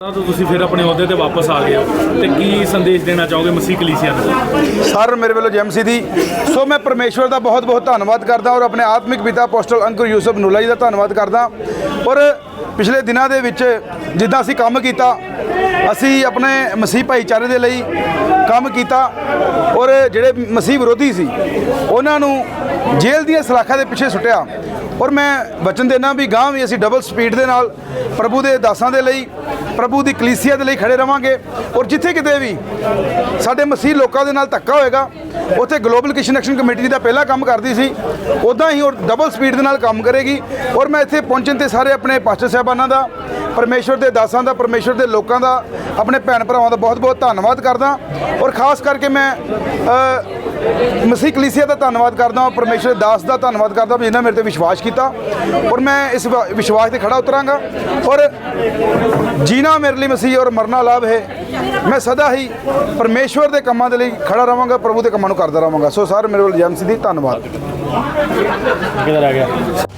ਤਾਂ ਤੁਸੀਂ ਫਿਰ ਆਪਣੇ ਅਹੁਦੇ ਤੇ ਵਾਪਸ ਆ ਗਏ ਹੋ। ਤੇ ਕੀ ਸੰਦੇਸ਼ ਦੇਣਾ ਚਾਹੋਗੇ ਮਸੀਹ ਕਲੀਸਿਆ ਨੂੰ? ਸਰ, ਮੇਰੇ ਵੱਲੋਂ ਜੈਮਸੀ ਦੀ। ਸੋ ਮੈਂ ਪਰਮੇਸ਼ਵਰ ਦਾ ਬਹੁਤ ਬਹੁਤ ਧੰਨਵਾਦ ਕਰਦਾ ਔਰ ਆਪਣੇ ਆਤਮਿਕ ਪਿਤਾ ਅਪੋਸਟਲ ਅੰਕੁਰ ਯੂਸਫ ਨੂਲਾ ਜੀ ਦਾ ਧੰਨਵਾਦ ਕਰਦਾ। ਔਰ ਪਿਛਲੇ ਦਿਨਾਂ ਦੇ ਵਿੱਚ ਜਿੱਦਾਂ ਅਸੀਂ ਕੰਮ ਕੀਤਾ, ਅਸੀਂ ਆਪਣੇ ਮਸੀਹ ਭਾਈਚਾਰੇ ਦੇ ਲਈ ਕੰਮ ਕੀਤਾ ਔਰ ਜਿਹੜੇ ਮਸੀਹ ਵਿਰੋਧੀ ਸੀ, ਉਹਨਾਂ ਨੂੰ ਜੇਲ੍ਹ ਦੀਆਂ ਸਲਾਖਾਂ ਦੇ ਪਿੱਛੇ ਸੁੱਟਿਆ। ਔਰ ਮੈਂ ਵਚਨ ਦੇਣਾ ਵੀ ਗਾਂ ਵੀ ਅਸੀਂ ਡਬਲ ਸਪੀਡ ਦੇ ਨਾਲ ਪ੍ਰਭੂ ਦੇ ਦਾਸਾਂ ਦੇ ਲਈ ਪ੍ਰਭੂ ਦੀ ਕਲੀਸਿਆ ਦੇ ਲਈ ਖੜੇ ਰਵਾਂਗੇ ਔਰ ਜਿੱਥੇ ਕਿਤੇ ਵੀ ਸਾਡੇ ਮਸੀਹ ਲੋਕਾਂ ਦੇ ਨਾਲ ਧੱਕਾ ਹੋਏਗਾ, ਉੱਥੇ ਗਲੋਬਲ ਕਿਸ਼ਨ ਐਕਸ਼ਨ ਕਮੇਟੀ ਦਾ ਪਹਿਲਾ ਕੰਮ ਕਰਦੀ ਸੀ ਉਦਾਂ ਹੀ ਉਹ ਡਬਲ ਸਪੀਡ ਦੇ ਨਾਲ ਕੰਮ ਕਰੇਗੀ ਔਰ ਮੈਂ ਇੱਥੇ ਪਹੁੰਚਣ ਤੇ ਸਾਰੇ ਆਪਣੇ ਪਾਸਟਰ ਸਾਹਿਬਾਨਾਂ ਦਾ, ਪਰਮੇਸ਼ਵਰ ਦੇ ਦਾਸਾਂ ਦਾ, ਪਰਮੇਸ਼ਵਰ ਦੇ ਲੋਕਾਂ ਦਾ, ਆਪਣੇ ਭੈਣ ਭਰਾਵਾਂ ਦਾ ਬਹੁਤ-ਬਹੁਤ ਧੰਨਵਾਦ ਕਰਦਾ ਔਰ ਖਾਸ ਕਰਕੇ ਮੈਂ ਮਸੀਹ ਕਲੀਸਿਆ ਦਾ ਧੰਨਵਾਦ ਕਰਦਾ ਹਾਂ ਪਰਮੇਸ਼ਰ ਦਾਸ ਦਾ ਧੰਨਵਾਦ ਕਰਦਾ ਵੀ ਇਹਨਾਂ ਮੇਰੇ ਤੇ ਵਿਸ਼ਵਾਸ ਕੀਤਾ ਔਰ ਮੈਂ ਇਸ ਵ- ਵਿਸ਼ਵਾਸ ਤੇ ਖੜਾ ਉਤਰਾਂਗਾ ਔਰ ਜੀਣਾ ਮੇਰੇ ਲਈ ਮਸੀਹ ਔਰ ਮਰਨਾ ਲਾਭ ਹੈ? ਮੈਂ ਸਦਾ ਹੀ ਪਰਮੇਸ਼ਵਰ ਦੇ ਕੰਮਾਂ ਦੇ ਲਈ ਖੜਾ ਰਵਾਂਗਾ ਪ੍ਰਭੂ ਦੇ ਕੰਮਾਂ ਨੂੰ ਕਰਦਾ ਰਵਾਂਗਾ ਸੋ ਸਰ ਮੇਰੇ ਵੱਲ ਜੈਮਸੀ ਦੀ ਧੰਨਵਾਦ। ਕਿਧਰ ਆ ਗਿਆ?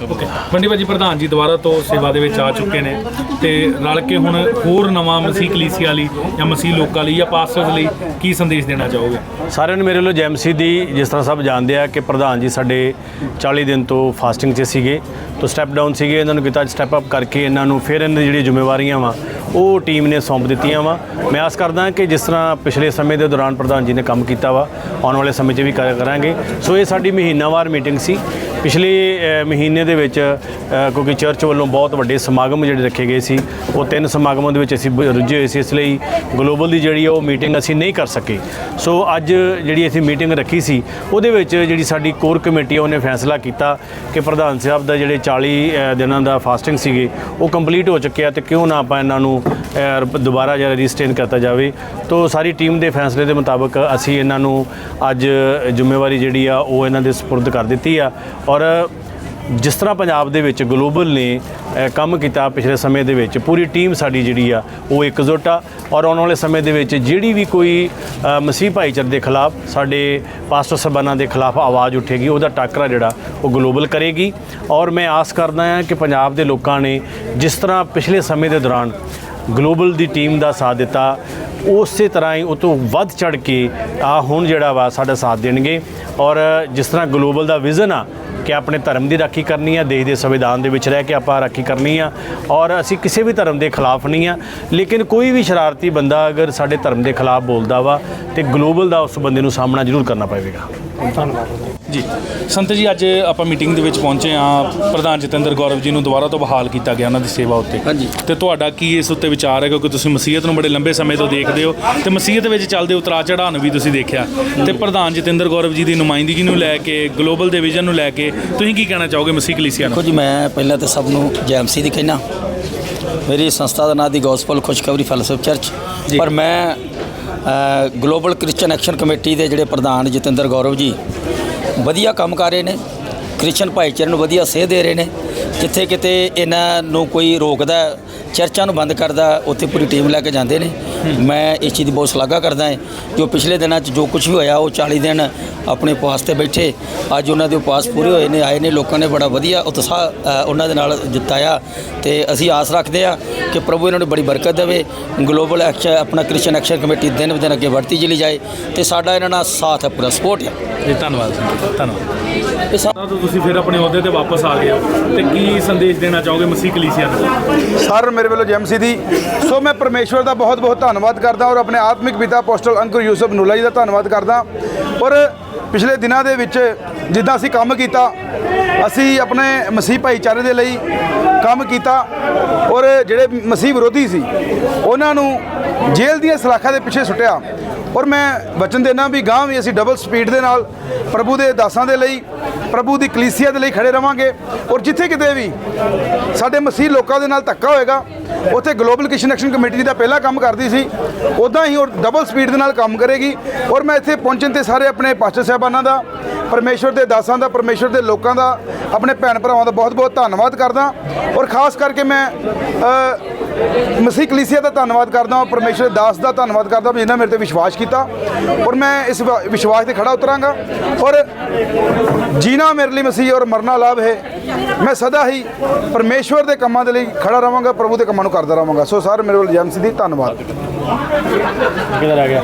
ਓਕੇ ਮੰਡੀ ਭਾਜੀ ਪ੍ਰਧਾਨ ਜੀ ਦੁਬਾਰਾ ਤੋਂ ਸੇਵਾ ਦੇ ਵਿੱਚ ਆ ਚੁੱਕੇ ਨੇ ਤੇ ਰਲ ਕੇ ਹੁਣ ਹੋਰ ਨਵਾਂ ਮਸੀਹ ਕਲੀਸਿਆ ਲਈ ਜਾਂ ਮਸੀਹ ਲੋਕਾਂ ਲਈ ਜਾਂ ਪਾਸਟਰਸ ਲਈ ਕੀ ਸੰਦੇਸ਼ ਦੇਣਾ ਚਾਹੋਗੇ? ਸਾਰਿਆਂ ਨੂੰ ਮੇਰੇ ਵੱਲੋਂ ਜੈਮਸੀ ਦੀ ਜਿਸ ਤਰ੍ਹਾਂ ਸਭ ਜਾਣਦੇ ਆ ਕਿ ਪ੍ਰਧਾਨ ਜੀ ਸਾਡੇ 40 ਦਿਨ ਤੋਂ ਫਾਸਟਿੰਗ 'ਚ ਸੀਗੇ ਤੋਂ ਸਟੈਪ ਡਾਊਨ ਸੀਗੇ ਇਹਨਾਂ ਨੂੰ ਕੀਤਾ ਸਟੈਪ ਅਪ ਕਰਕੇ ਇਹਨਾਂ ਨੂੰ ਫਿਰ ਇਹਨਾਂ ਦੀ ਜਿਹੜੀਆਂ ਜ਼ਿੰਮੇਵਾਰੀਆਂ ਵਾ ਉਹ ਟੀਮ ਨੇ ਸੌਂਪ ਦਿੱਤੀਆਂ ਵਾ। ਮੈਂ ਆਸ ਕਰਦਾ ਕਿ ਜਿਸ ਤਰ੍ਹਾਂ ਪਿਛਲੇ ਸਮੇਂ ਦੇ ਦੌਰਾਨ ਪ੍ਰਧਾਨ ਜੀ ਨੇ ਕੰਮ ਕੀਤਾ ਵਾ ਆਉਣ ਵਾਲੇ ਸਮੇਂ 'ਚ ਵੀ ਕਰ- ਕਰਾਂਗੇ। ਸੋ ਇਹ ਸਾਡੀ ਮਹੀਨਾਵਾਰ ਮੀਟਿੰਗ ਸੀ। ਪਿਛਲੇ ਮਹੀਨੇ ਦੇ ਵਿੱਚ ਕਿਉਂਕਿ ਚਰਚ ਵੱਲੋਂ ਬਹੁਤ ਵੱਡੇ ਸਮਾਗਮ ਜਿਹੜੇ ਰੱਖੇ ਗਏ ਸੀ, ਉਹ ਤਿੰਨ ਸਮਾਗਮਾਂ ਦੇ ਵਿੱਚ ਅਸੀਂ ਰੁੱਝੇ ਹੋਏ ਸੀ, ਇਸ ਲਈ ਗਲੋਬਲ ਦੀ ਜਿਹੜੀ ਆ ਉਹ ਮੀਟਿੰਗ ਅਸੀਂ ਨਹੀਂ ਕਰ ਸਕੇ। ਸੋ ਅੱਜ ਜਿਹੜੀ ਅਸੀਂ ਮੀਟਿੰਗ ਰੱਖੀ ਸੀ, ਉਹਦੇ ਵਿੱਚ ਜਿਹੜੀ ਸਾਡੀ ਕੋਰ ਕਮੇਟੀ ਆ, ਉਹਨੇ ਫੈਸਲਾ ਕੀਤਾ ਕਿ ਪ੍ਰਧਾਨ ਸਾਹਿਬ ਦਾ ਜਿਹੜੇ 40 ਦਿਨਾਂ ਦਾ ਫਾਸਟਿੰਗ ਸੀਗੇ, ਉਹ ਕੰਪਲੀਟ ਹੋ ਚੁੱਕਿਆ ਤੇ ਕਿਉਂ ਨਾ ਆਪਾਂ ਇਹਨਾਂ ਨੂੰ ਦੁਬਾਰਾ ਜਿਹੜਾ ਰੀਸਟੇਨ ਕਰਤਾ ਜਾਵੇ, ਤੋਂ ਸਾਰੀ ਟੀਮ ਦੇ ਫੈਸਲੇ ਦੇ ਮੁਤਾਬਕ ਅਸੀਂ ਇਹਨਾਂ ਨੂੰ ਅੱਜ ਜ਼ਿੰਮੇਵਾਰੀ ਜਿਹੜੀ ਆ, ਉਹ ਇਹਨਾਂ ਦੇ ਸਪੁਰਦ ਕਰ ਦਿੱਤੀ ਆ। ਔਰ ਜਿਸ ਤਰ੍ਹਾਂ ਪੰਜਾਬ ਦੇ ਵਿੱਚ ਗਲੋਬਲ ਨੇ ਕੰਮ ਕੀਤਾ ਪਿਛਲੇ ਸਮੇਂ ਦੇ ਵਿੱਚ, ਪੂਰੀ ਟੀਮ ਸਾਡੀ ਜਿਹੜੀ ਆ, ਉਹ ਇਕਜੁੱਟ ਆ। ਔਰ ਆਉਣ ਵਾਲੇ ਸਮੇਂ ਦੇ ਵਿੱਚ ਜਿਹੜੀ ਵੀ ਕੋਈ ਮਸੀਹ ਭਾਈਚਾਰੇ ਦੇ ਖਿਲਾਫ, ਸਾਡੇ ਪਾਸਟਰ ਸਬਾਨਾਂ ਦੇ ਖਿਲਾਫ ਆਵਾਜ਼ ਉੱਠੇਗੀ, ਉਹਦਾ ਟਾਕਰਾ ਜਿਹੜਾ, ਉਹ ਗਲੋਬਲ ਕਰੇਗੀ। ਔਰ ਮੈਂ ਆਸ ਕਰਦਾ ਹਾਂ ਕਿ ਪੰਜਾਬ ਦੇ ਲੋਕਾਂ ਨੇ ਜਿਸ ਤਰ੍ਹਾਂ ਪਿਛਲੇ ਸਮੇਂ ਦੇ ਦੌਰਾਨ ਗਲੋਬਲ ਦੀ ਟੀਮ ਦਾ ਸਾਥ ਦਿੱਤਾ। ਉਸੇ ਤਰ੍ਹਾਂ ਹੀ ਉਹ ਤੋਂ ਵੱਧ ਚੜ ਕੇ ਆ ਹੁਣ ਜਿਹੜਾ ਵਾ ਸਾਡਾ ਸਾਥ ਦੇਣਗੇ। ਔਰ ਜਿਸ ਤਰ੍ਹਾਂ ਗਲੋਬਲ ਦਾ ਵਿਜ਼ਨ ਆ ਕਿ ਆਪਣੇ ਧਰਮ ਦੀ ਰਾਖੀ ਕਰਨੀ ਆ, ਦੇਸ਼ ਦੇ ਸੰਵਿਧਾਨ ਦੇ ਵਿੱਚ ਰਹਿ ਕੇ ਆਪਾਂ ਰਾਖੀ ਕਰਨੀ ਆ। ਔਰ ਅਸੀਂ ਕਿਸੇ ਵੀ ਧਰਮ ਦੇ ਖਿਲਾਫ ਨਹੀਂ ਆ, ਲੇਕਿਨ ਕੋਈ ਵੀ ਸ਼ਰਾਰਤੀ ਬੰਦਾ ਅਗਰ ਸਾਡੇ ਧਰਮ ਦੇ ਖਿਲਾਫ ਬੋਲਦਾ ਵਾ ਤੇ ਗਲੋਬਲ ਦਾ ਉਸ ਬੰਦੇ ਨੂੰ ਸਾਹਮਣਾ ਜ਼ਰੂਰ ਕਰਨਾ ਪਵੇਗਾ। ਧੰਨਵਾਦ। ਜੀ। ਸੰਤ ਜੀ ਅੱਜ ਆਪਾਂ ਮੀਟਿੰਗ ਦੇ ਵਿੱਚ ਪਹੁੰਚੇ ਆ ਪ੍ਰਧਾਨ ਜਤਿੰਦਰ ਗੌਰਵ ਜੀ ਨੂੰ ਦੁਬਾਰਾ ਤੋਂ ਬਹਾਲ ਕੀਤਾ ਗਿਆ ਉਹਨਾਂ ਦੀ ਸੇਵਾ ਉੱਤੇ। ਹਾਂਜੀ। ਤੇ ਤੁਹਾਡਾ ਕੀ ਇਸ ਉੱਤੇ ਵਿਚਾਰ ਹੈ? ਕਿਉਂਕਿ ਤੁਸੀਂ ਮਸੀਹਤ ਨੂੰ ਬੜੇ ਲੰਬੇ ਸਮੇਂ ਤੋਂ ਦੇਖਦੇ ਹੋ ਤੇ ਮਸੀਹਤ ਵਿੱਚ ਚੱਲਦੇ ਉਤਰਾ ਚੜਾਅ ਨੂੰ ਵੀ ਤੁਸੀਂ ਦੇਖਿਆ। ਤੇ ਪ੍ਰਧਾਨ ਜਤਿੰਦਰ ਗੌਰਵ ਜੀ ਦੀ ਨੁਮਾਇੰਦਗੀ ਨੂੰ ਲੈ ਕੇ ਗਲੋਬਲ ਦੇ ਵਿਜ਼ਨ ਨੂੰ ਲੈ ਕੇ ਤੁਸੀਂ ਕੀ ਕਹਿਣਾ ਚਾਹੋਗੇ ਮਸੀਹ ਕਲੀਸਿਆ ਨੂੰ? ਦੇਖੋ ਜੀ ਮੈਂ ਪਹਿਲਾਂ ਤਾਂ ਸਭ ਨੂੰ ਜੈਮਸੀ ਦੀ ਕਹਿਣਾ ਮੇਰੀ ਸੰਸਥਾ ਦਾ ਨਾਮ ਦੀ ਗੋਸਪਲ ਖੁਸ਼ਖਬਰੀ ਫੈਲੋਸ਼ਿਪ ਚਰਚ ਪਰ ਮੈਂ ਗਲੋਬਲ ਕ੍ਰਿਸਚੀਅਨ ਐਕਸ਼ਨ ਕਮੇਟੀ ਦੇ ਜਿਹੜੇ ਪ੍ਰਧਾਨ ਜਤਿੰਦਰ ਗੌਰਵ ਜੀ ਵਧੀਆ ਕੰਮ ਕਰ ਰਹੇ ਨੇ। ਕ੍ਰਿਸ਼ਚਨ ਭਾਈਚਾਰੇ ਨੂੰ ਵਧੀਆ ਸੇਧ ਦੇ ਰਹੇ ਨੇ। ਜਿੱਥੇ ਕਿਤੇ ਇਹਨਾਂ ਨੂੰ ਕੋਈ ਰੋਕਦਾ ਹੈ, ਚਰਚਾਂ ਨੂੰ ਬੰਦ ਕਰਦਾ ਉੱਥੇ ਪੂਰੀ ਟੀਮ ਲੈ ਕੇ ਜਾਂਦੇ ਨੇ। ਮੈਂ ਇਸ ਚੀਜ਼ ਦੀ ਬਹੁਤ ਸ਼ਲਾਘਾ ਕਰਦਾ ਹਾਂ ਜੋ ਪਿਛਲੇ ਦਿਨਾਂ 'ਚ ਜੋ ਕੁਝ ਵੀ ਹੋਇਆ ਉਹ 40 ਦਿਨ ਆਪਣੇ ਉਪਵਾਸ ਤੇ ਬੈਠੇ। ਅੱਜ ਉਹਨਾਂ ਦੇ ਉਪਵਾਸ ਪੂਰੇ ਹੋਏ ਨੇ ਆਏ ਨੇ ਲੋਕਾਂ ਨੇ ਬੜਾ ਵਧੀਆ ਉਤਸ਼ਾਹ ਅ, ਉਹਨਾਂ ਦੇ ਨਾਲ ਜਿਤਾਇਆ। ਤੇ ਅਸੀਂ ਆਸ ਰੱਖਦੇ ਹਾਂ ਕਿ ਪ੍ਰਭੂ ਇਹਨਾਂ ਨੂੰ ਬੜੀ ਬਰਕਤ ਦੇਵੇ। ਗਲੋਬਲ ਐਕਸ਼ਨ ਆਪਣਾ ਕ੍ਰਿਸਚਨ ਐਕਸ਼ਨ ਕਮੇਟੀ ਦਿਨ ਬ ਦਿਨ ਅੱਗੇ ਵਧਦੀ ਚਲੀ ਜਾਏ। ਤੇ ਸਾਡਾ ਇਹਨਾਂ ਨਾਲ ਸਾਥ ਹੈ ਪੂਰਾ ਸਪੋਰਟ ਹੈ। ਜੀ ਧੰਨਵਾਦ ਧੰਨਵਾਦ। ਤਾਂ ਤੁਸੀਂ ਫਿਰ ਆਪਣੇ ਅਹੁਦੇ ਤੇ ਵਾਪਸ ਆ ਗਏ ਹੋ। ਤੇ ਕੀ ਸੰਦੇਸ਼ ਦੇਣਾ ਚਾਹੋਗੇ ਮਸੀਹ ਕਲੀਸਿਆ ਨੂੰ? ਸਰ ਮੇਰੇ ਵੱਲੋਂ ਜੈਮਸੀ ਦੀ। ਸੋ ਮੈਂ ਪਰਮੇਸ਼ਵਰ ਦਾ ਬਹੁਤ ਬਹੁਤ ਧੰਨਵਾਦ ਕਰਦਾ ਔਰ ਆਪਣੇ ਆਤਮਿਕ ਪਿਤਾ ਅਪੋਸਟਲ ਅੰਕੁਰ ਯੂਸਫ ਨੂਲਾ ਜੀ ਦਾ ਧੰਨਵਾਦ ਕਰਦਾ। ਔਰ ਪਿਛਲੇ ਦਿਨਾਂ ਦੇ ਵਿੱਚ ਜਿੱਦਾਂ ਅਸੀਂ ਕੰਮ ਕੀਤਾ ਅਸੀਂ ਆਪਣੇ ਮਸੀਹ ਭਾਈਚਾਰੇ ਦੇ ਲਈ ਕੰਮ ਕੀਤਾ ਔਰ ਜਿਹੜੇ ਮਸੀਹ ਵਿਰੋਧੀ ਸੀ ਉਹਨਾਂ ਨੂੰ ਜੇਲ੍ਹ ਦੀਆਂ ਸਲਾਖਾਂ ਦੇ ਪਿੱਛੇ ਸੁੱਟਿਆ। ਔਰ ਮੈਂ ਵਚਨ ਦੇਣਾ ਵੀ ਗਾਂ ਵੀ ਅਸੀਂ ਡਬਲ ਸਪੀਡ ਦੇ ਨਾਲ ਪ੍ਰਭੂ ਦੇ ਦਾਸਾਂ ਦੇ ਲਈ, ਪ੍ਰਭੂ ਦੀ ਕਲੀਸਿਆ ਦੇ ਲਈ ਖੜੇ ਰਵਾਂਗੇ। ਔਰ ਜਿੱਥੇ ਕਿਤੇ ਵੀ ਸਾਡੇ ਮਸੀਹ ਲੋਕਾਂ ਦੇ ਨਾਲ ਧੱਕਾ ਹੋਏਗਾ, ਉੱਥੇ ਗਲੋਬਲ ਕਿਸ਼ਨ ਐਕਸ਼ਨ ਕਮੇਟੀ ਦਾ ਪਹਿਲਾ ਕੰਮ ਕਰਦੀ ਸੀ ਉਦਾਂ ਹੀ ਉਹ ਡਬਲ ਸਪੀਡ ਦੇ ਨਾਲ ਕੰਮ ਕਰੇਗੀ। ਔਰ ਮੈਂ ਇੱਥੇ ਪਹੁੰਚਣ ਤੇ ਸਾਰੇ ਆਪਣੇ ਪਾਸਟਰ ਸਾਹਿਬਾਨਾਂ ਦਾ, ਪਰਮੇਸ਼ਵਰ ਦੇ ਦਾਸਾਂ ਦਾ, ਪਰਮੇਸ਼ਵਰ ਦੇ ਲੋਕਾਂ ਦਾ, ਆਪਣੇ ਭੈਣ ਭਰਾਵਾਂ ਦਾ ਬਹੁਤ ਬਹੁਤ ਧੰਨਵਾਦ ਕਰਦਾ। ਔਰ ਖਾਸ ਕਰਕੇ ਮੈਂ ਮਸੀਹ ਕਲੀਸਿਆ ਦਾ ਧੰਨਵਾਦ ਕਰਦਾ ਹਾਂ, ਪਰਮੇਸ਼ਰ ਦਾਸ ਦਾ ਧੰਨਵਾਦ ਕਰਦਾ ਹਾਂ ਜਿਨ੍ਹਾਂ ਮੇਰੇ ਤੇ ਵਿਸ਼ਵਾਸ ਕੀਤਾ। ਔਰ ਮੈਂ ਇਸ ਵ- ਵਿਸ਼ਵਾਸ ਤੇ ਖੜਾ ਉਤਰਾਂਗਾ। ਔਰ ਜੀਣਾ ਮੇਰੇ ਲਈ ਮਸੀਹ ਔਰ ਮਰਨਾ ਲਾਭ ਹੈ। ਮੈਂ ਸਦਾ ਹੀ ਪਰਮੇਸ਼ਵਰ ਦੇ ਕੰਮਾਂ ਦੇ ਲਈ ਖੜਾ ਰਵਾਂਗਾ ਪ੍ਰਭੂ ਦੇ ਕੰਮਾਂ ਨੂੰ ਕਰਦਾ ਰਵਾਂਗਾ ਸੋ ਸਰ ਮੇਰੇ ਵੱਲ ਜੈਮ ਦੀ ਧੰਨਵਾਦ। ਕਿਧਰ ਆ ਗਿਆ?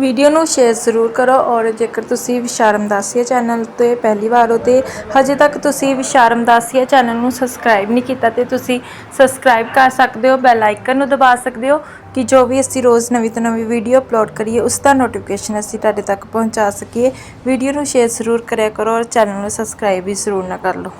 ਵੀਡੀਓ ਨੂੰ ਸ਼ੇਅਰ ਜ਼ਰੂਰ ਕਰੋ ਔਰ ਜੇਕਰ ਤੁਸੀਂ ਵਿਸ਼ਾਰਮ ਦਾਸੀਆ ਚੈਨਲ ਤੇ ਪਹਿਲੀ ਵਾਰ ਹੋ ਤੇ ਹਜੇ ਤੱਕ ਤੁਸੀਂ ਵਿਸ਼ਾਰਮ ਦਾਸੀਆ ਚੈਨਲ ਨੂੰ ਸਬਸਕ੍ਰਾਈਬ ਨਹੀਂ ਕੀਤਾ ਤੇ ਤੁਸੀਂ ਸਬਸਕ੍ਰਾਈਬ ਕਰ ਸਕਦੇ ਹੋ, ਬੈਲ ਆਈਕਨ ਨੂੰ ਦਬਾ ਸਕਦੇ ਹੋ ਕਿ ਜੋ ਵੀ ਅਸੀਂ ਰੋਜ਼ ਨਵੀਂ ਤੋਂ ਨਵੀਂ ਵੀਡੀਓ ਅਪਲੋਡ ਕਰੀਏ, ਉਸ ਦਾ ਨੋਟੀਫਿਕੇਸ਼ਨ ਅਸੀਂ ਤੁਹਾਡੇ ਤੱਕ ਪਹੁੰਚਾ ਸਕੀਏ। ਵੀਡੀਓ ਨੂੰ ਸ਼ੇਅਰ ਜ਼ਰੂਰ ਕਰਿਆ ਕਰੋ ਔਰ ਚੈਨਲ ਨੂੰ ਸਬਸਕ੍ਰਾਈਬ ਵੀ ਜ਼ਰੂਰ ਨਾ ਕਰ ਲਓ।